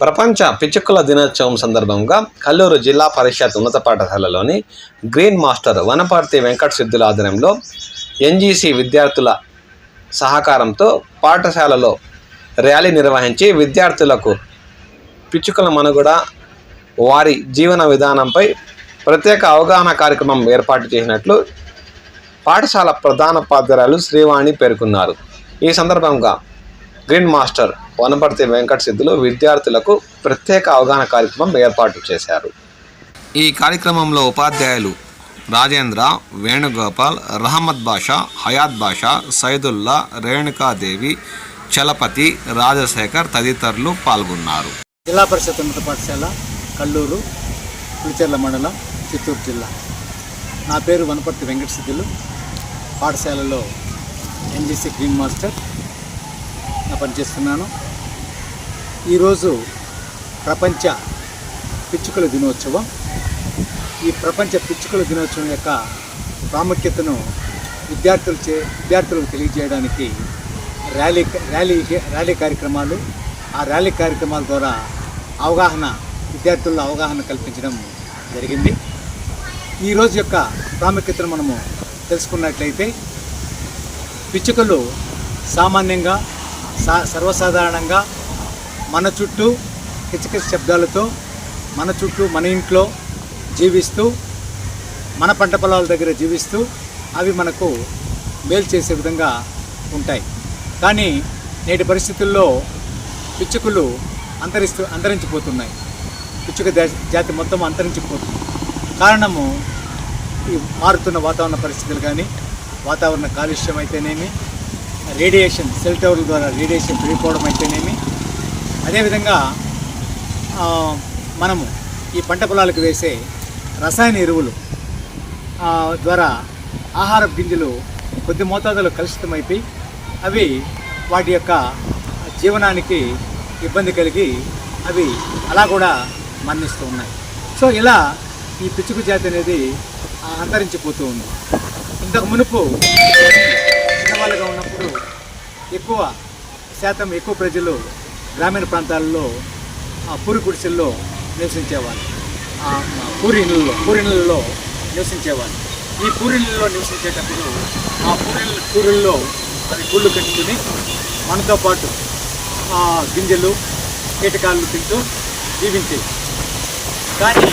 ప్రపంచ పిచ్చుకల దినోత్సవం సందర్భంగా కల్లూరు జిల్లా పరిషత్ ఉన్నత పాఠశాలలోని గ్రీన్ మాస్టర్ వనపర్తి వెంకట సిద్ధుల ఆధ్వర్యంలో ఎన్జీసీ విద్యార్థుల సహకారంతో పాఠశాలలో ర్యాలీ నిర్వహించి విద్యార్థులకు పిచ్చుకల మనుగడ వారి జీవన విధానంపై ప్రత్యేక అవగాహన కార్యక్రమం ఏర్పాటు చేసినట్లు పాఠశాల ప్రధానోపాధ్యాయులు శ్రీవాణి పేర్కొన్నారు. ఈ సందర్భంగా గ్రీన్ మాస్టర్ వనపర్తి వెంకట సిద్ధులు విద్యార్థులకు ప్రత్యేక అవగాహన కార్యక్రమం ఏర్పాటు చేశారు. ఈ కార్యక్రమంలో ఉపాధ్యాయులు రాజేంద్ర వేణుగోపాల్ రహమద్ బాషా హయాత్ బాషా సైదుల్లా రేణుకాదేవి చలపతి రాజశేఖర్ తదితరులు పాల్గొన్నారు. జిల్లా పరిషత్ ఉన్నత పాఠశాల కల్లూరు పులిచెర్ల మండలం చిత్తూరు జిల్లా. నా పేరు వనపర్తి వెంకట సిద్ధులు పాఠశాలలో ఎన్జీసీ గ్రీన్ మాస్టర్. నా పనిచేస్తున్నాను ఈరోజు ప్రపంచ పిచ్చుకల దినోత్సవం. ఈ ప్రపంచ పిచ్చుకల దినోత్సవం యొక్క ప్రాముఖ్యతను విద్యార్థులు చే విద్యార్థులకు తెలియజేయడానికి ర్యాలీ ర్యాలీ ర్యాలీ కార్యక్రమాలు ఆ ర్యాలీ కార్యక్రమాల ద్వారా అవగాహన విద్యార్థుల్లో అవగాహన కల్పించడం జరిగింది. ఈ రోజు యొక్క ప్రాముఖ్యతను మనము తెలుసుకున్నట్లయితే పిచ్చుకలు సామాన్యంగా సా సర్వసాధారణంగా మన చుట్టూ కిచకిచ శబ్దాలతో మన చుట్టూ మన ఇంట్లో జీవిస్తూ మన పంట పొలాల దగ్గర జీవిస్తూ అవి మనకు మేలు చేసే విధంగా ఉంటాయి. కానీ నేటి పరిస్థితుల్లో పిచ్చుకలు అంతరిస్తూ అంతరించిపోతున్నాయి. పిచ్చుక జాతి మొత్తం అంతరించిపోతుంది. కారణము ఈ మారుతున్న వాతావరణ పరిస్థితులు కానీ వాతావరణ కాలుష్యం అయితేనేమి రేడియేషన్ సెల్ టవర్ల ద్వారా రేడియేషన్ పెరిగిపోవడం అయితేనేమి అదేవిధంగా మనము ఈ పంట పొలాలకు వేసే రసాయన ఎరువులు ద్వారా ఆహార గింజలు కొద్ది మోతాదులో కలుషితమైపోయి అవి వాటి యొక్క జీవనానికి ఇబ్బంది కలిగి అవి అలా కూడా మరణిస్తూ ఉన్నాయి. సో ఇలా ఈ పిచ్చుకు జాతి అనేది అంతరించిపోతూ ఉంది. ఇంతకు మునుపు చిన్నవాళ్ళుగా ఉన్నప్పుడు ఎక్కువ శాతం ఎక్కువ ప్రజలు గ్రామీణ ప్రాంతాల్లో ఆ, పూరి గుడిసెల్లో నివసించేవాళ్ళు. ఆ, పూరి పూరి నివసించేవాళ్ళు. ఈ పూరి నివసించేటప్పుడు ఆ పూరి పూరిల్లో అది గుళ్ళు కట్టుకుని మనతో పాటు ఆ, గింజలు కీటకాలు తింటూ జీవించేవి కానీ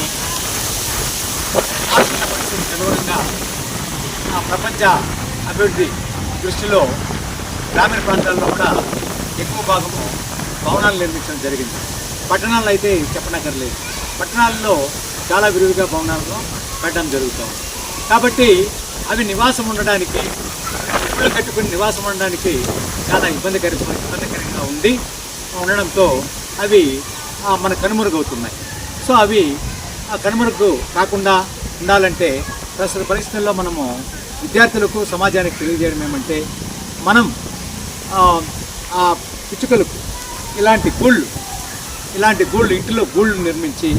మారుతున్న అనుగుణంగా ఆ ప్రపంచ అభివృద్ధి దృష్టిలో గ్రామీణ ప్రాంతాల్లో కూడా ఎక్కువ భాగము భవనాలు నిర్మించడం జరిగింది. పట్టణాల్లో అయితే చెప్పనక్కర్లేదు. పట్టణాల్లో చాలా విరివిగా భవనాలను కట్టడం జరుగుతుంది కాబట్టి అవి నివాసం ఉండడానికి ఇళ్ళు కట్టుకుని నివాసం ఉండడానికి చాలా ఇబ్బందికర ఇబ్బందికరంగా ఉంది. ఉండడంతో అవి మన కనుమరుగవుతున్నాయి. సో అవి ఆ కనుమరుగు కాకుండా ఉండాలంటే ప్రస్తుత పరిస్థితుల్లో మనము విద్యార్థులకు సమాజానికి తెలియజేయడం ఏమంటే మనం ఆ పిచ్చుకలకు ఇలాంటి గూళ్ళు ఇలాంటి గూళ్ళు ఇంటిలో గూళ్ళు నిర్మించి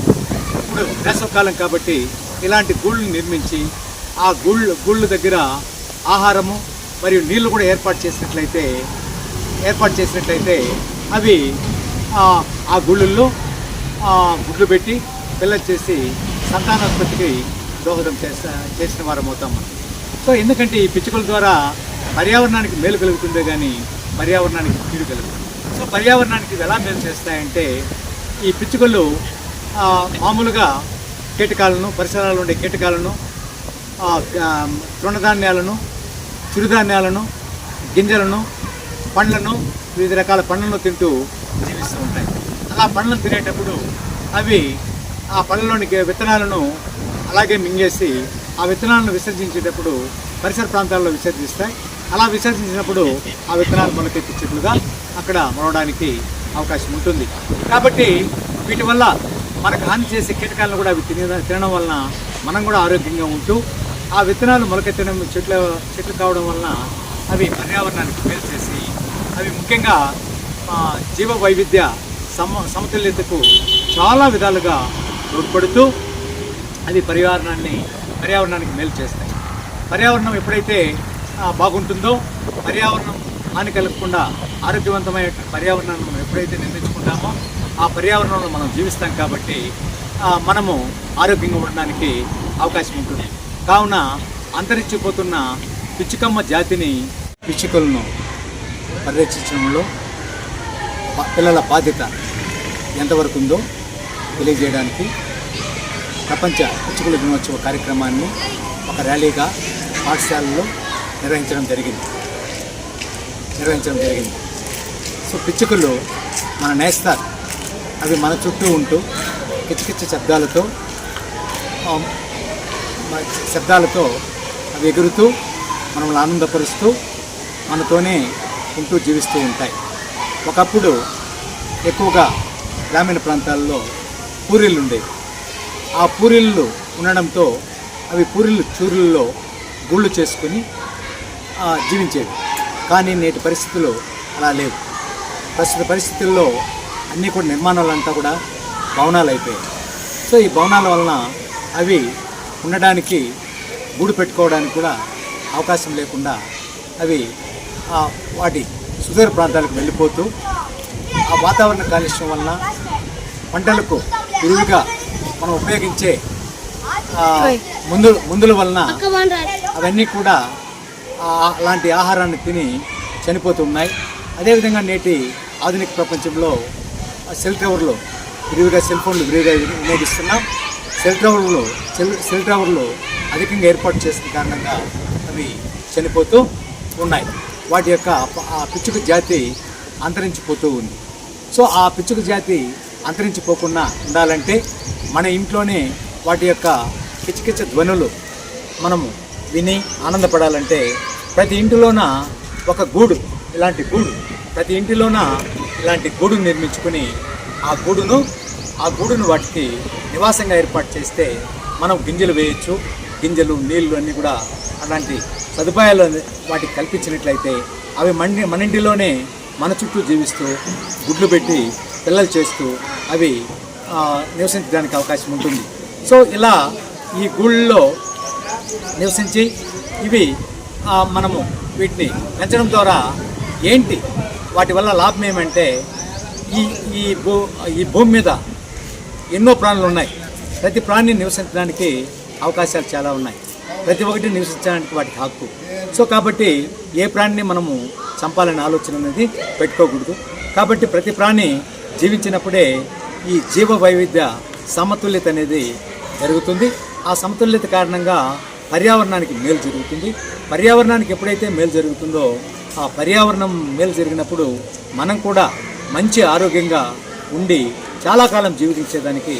ఇప్పుడు వేసవకాలం కాబట్టి ఇలాంటి గూళ్ళు నిర్మించి ఆ గూళ్ళు గూళ్ళ దగ్గర ఆహారము మరియు నీళ్ళు కూడా ఏర్పాటు చేసినట్లయితే ఏర్పాటు చేసినట్లయితే అవి ఆ, గుళ్ళల్లో గుడ్లు పెట్టి పిల్లలు చేసి సంతానోత్పత్తికి దోహదం చేస్తా చేసిన వారం అవుతాం మనం. సో ఎందుకంటే ఈ పిచ్చుకల ద్వారా పర్యావరణానికి మేలు కలుగుతుందే కానీ పర్యావరణానికి కీడు కలుగుతుంది. సో పర్యావరణానికి ఎలా మేలు చేస్తాయంటే ఈ పిచ్చుకలు మామూలుగా కీటకాలను పరిసరాల్లో ఉండే కీటకాలను తృణధాన్యాలను చిరుధాన్యాలను గింజలను పండ్లను వివిధ రకాల పండ్లను తింటూ జీవిస్తూ ఉంటాయి. అలా పండ్లను తినేటప్పుడు అవి ఆ పండ్లలోని విత్తనాలను అలాగే మింగేసి ఆ విత్తనాలను విసర్జించేటప్పుడు పరిసర ప్రాంతాల్లో విసర్జిస్తాయి. అలా విసర్జించినప్పుడు ఆ విత్తనాలు మొలకెత్తి చెట్లుగా అక్కడ మొలవడానికి అవకాశం ఉంటుంది. కాబట్టి వీటి వల్ల మనకు హాని చేసే కీటకాలను కూడా అవి తినే తినడం వలన మనం కూడా ఆరోగ్యంగా ఉంటూ ఆ విత్తనాలు మొలకెత్తడం చెట్లు చెట్లు కావడం వలన అవి పర్యావరణానికి మేలు చేసి అవి ముఖ్యంగా జీవ వైవిధ్య సమ సమతుల్యతకు చాలా విధాలుగా తోడ్పడుతూ అది పర్యావరణాన్ని పర్యావరణానికి మేలు చేస్తాయి. పర్యావరణం ఎప్పుడైతే బాగుంటుందో పర్యావరణం హాని కలగకుండా ఆరోగ్యవంతమైన పర్యావరణాన్ని మనం ఎప్పుడైతే నిర్మించుకుంటామో ఆ పర్యావరణంలో మనం జీవిస్తాం కాబట్టి మనము ఆరోగ్యంగా ఉండడానికి అవకాశం ఉంటుంది. కావున అంతరించిపోతున్న పిచ్చుకమ్మ జాతిని పిచ్చుకలను పరిరక్షించడంలో పిల్లల బాధ్యత ఎంతవరకు ఉందో తెలియజేయడానికి ప్రపంచ పిచ్చుకల దినోత్సవ కార్యక్రమాన్ని ఒక ర్యాలీగా పాఠశాలలో నిర్వహించడం జరిగింది. నిర్వహించడం జరిగింది. సో పిచ్చుకలు మన నేస్తారు అవి మన చుట్టూ ఉంటూ కిచకిచ శబ్దాలతో శబ్దాలతో అవి ఎగురుతూ మనల్ని ఆనందపరుస్తూ మనతోనే ఉంటూ జీవిస్తూ ఉంటాయి. ఒకప్పుడు ఎక్కువగా గ్రామీణ ప్రాంతాల్లో పూరీలు ఉండేవి. ఆ పూరీళ్ళు ఉండడంతో అవి పూరీలు చూరుల్లో గుళ్ళు చేసుకుని జీవించేవి. కానీ నేటి పరిస్థితులు అలా లేవు. ప్రస్తుత పరిస్థితుల్లో అన్నీ కూడా నిర్మాణాలంతా కూడా భవనాలు అయిపోయాయి సో ఈ భవనాల వలన అవి ఉండడానికి గూడు పెట్టుకోవడానికి కూడా అవకాశం లేకుండా అవి వాటి సుదూర ప్రాంతాలకు వెళ్ళిపోతూ ఆ వాతావరణ కాలుష్యం వలన పంటలకు విరివిగా మనం ఉపయోగించే మందు మందుల వలన అవన్నీ కూడా అలాంటి ఆహారాన్ని తిని చనిపోతున్నాయి అదేవిధంగా నేటి ఆధునిక ప్రపంచంలో ఆ సెల్ టవర్లో విరివిగా సెల్ ఫోన్లు విరివిగా వినియోగిస్తున్నాం. సెల్ టవర్లో సెల్ సెల్ టవర్లు అధికంగా ఏర్పాటు చేసిన కారణంగా అవి చనిపోతూ ఉన్నాయి. వాటి యొక్క ఆ పిచ్చుక జాతి అంతరించిపోతూ ఉంది. సో ఆ పిచ్చుక జాతి అంతరించిపోకుండా ఉండాలంటే మన ఇంట్లోనే వాటి యొక్క కిచకిచ ధ్వనులు మనము విని ఆనందపడాలంటే ప్రతి ఇంటిలోన ఒక గూడు ఇలాంటి గూడు. ప్రతి ఇంటిలోన ఇలాంటి గూడు నిర్మించుకుని ఆ గూడును ఆ గూడును వాటికి నివాసంగా ఏర్పాటు చేస్తే మనం గింజలు వేయచ్చు. గింజలు నీళ్ళు అన్నీ కూడా అలాంటి సదుపాయాలు వాటికి కల్పించినట్లయితే అవి మన మన ఇంటిలోనే మన చుట్టూ జీవిస్తూ గుడ్లు పెట్టి పిల్లలు చేస్తూ అవి నివసించడానికి అవకాశం ఉంటుంది. సో ఇలా ఈ గూళ్ళలో నివసించి ఇవి మనము వీటిని పెంచడం ద్వారా ఏంటి? వాటి వల్ల లాభం ఏమంటే ఈ ఈ భూ ఈ భూమి మీద ఎన్నో ప్రాణులు ఉన్నాయి. ప్రతి ప్రాణిని నివసించడానికి అవకాశాలు చాలా ఉన్నాయి. ప్రతి ఒక్కటి నివసించడానికి వాటికి హక్కు. సో కాబట్టి ఏ ప్రాణిని మనము చంపాలనే ఆలోచన అనేది పెట్టుకోకూడదు. కాబట్టి ప్రతి ప్రాణి జీవించినప్పుడే ఈ జీవ వైవిధ్య సమతుల్యత అనేది జరుగుతుంది ఆ సమతుల్యత కారణంగా పర్యావరణానికి మేలు జరుగుతుంది. పర్యావరణానికి ఎప్పుడైతే మేలు జరుగుతుందో ఆ పర్యావరణం మేలు జరిగినప్పుడు మనం కూడా మంచి ఆరోగ్యంగా ఉండి చాలా కాలం జీవించేదానికి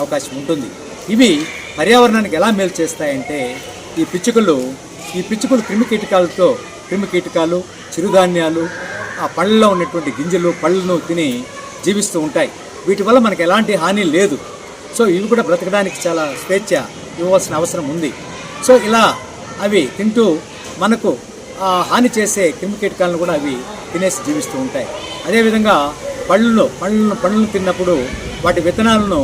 అవకాశం ఉంటుంది. ఇవి పర్యావరణానికి ఎలా మేలు చేస్తాయంటే ఈ పిచ్చుకలు ఈ పిచ్చుకలు క్రిమి కీటకాలతో క్రిమి కీటకాలు చిరుధాన్యాలు ఆ పళ్ళలో ఉన్నటువంటి గింజలు పళ్ళను తిని జీవిస్తూ ఉంటాయి. వీటి వల్ల మనకు ఎలాంటి హాని లేదు. సో ఇవి కూడా బ్రతకడానికి చాలా స్వేచ్ఛ ఇవ్వాల్సిన అవసరం ఉంది. సో ఇలా అవి తింటూ మనకు హాని చేసే క్రిమి కీటకాలను కూడా అవి తినేసి జీవిస్తూ ఉంటాయి. అదేవిధంగా పళ్ళను పళ్ళను పండ్లను తిన్నప్పుడు వాటి విత్తనాలను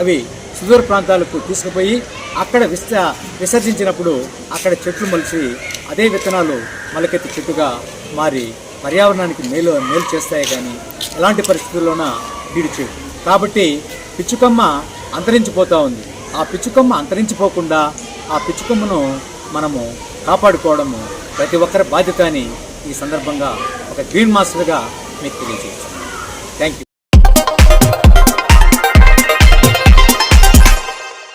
అవి సుదూర ప్రాంతాలకు తీసుకుపోయి అక్కడ విస్త విసర్జించినప్పుడు అక్కడ చెట్లు మొలిచి అదే విత్తనాలు మొలకెత్తి చెట్టుగా మారి పర్యావరణానికి మేలు మేలు చేస్తాయి కానీ ఎలాంటి పరిస్థితుల్లోన కీడు కాబట్టి పిచ్చుకమ్మ అంతరించిపోతూ ఉంది. ఆ పిచ్చుకమ్మ అంతరించిపోకుండా ఆ పిచ్చుకొమ్మును మనము కాపాడుకోవడము ప్రతి ఒక్కరి బాధ్యత అని ఈ సందర్భంగా ఒక గ్రీన్ మాస్టర్గా మీకు తెలియజేస్తాను థ్యాంక్ యూ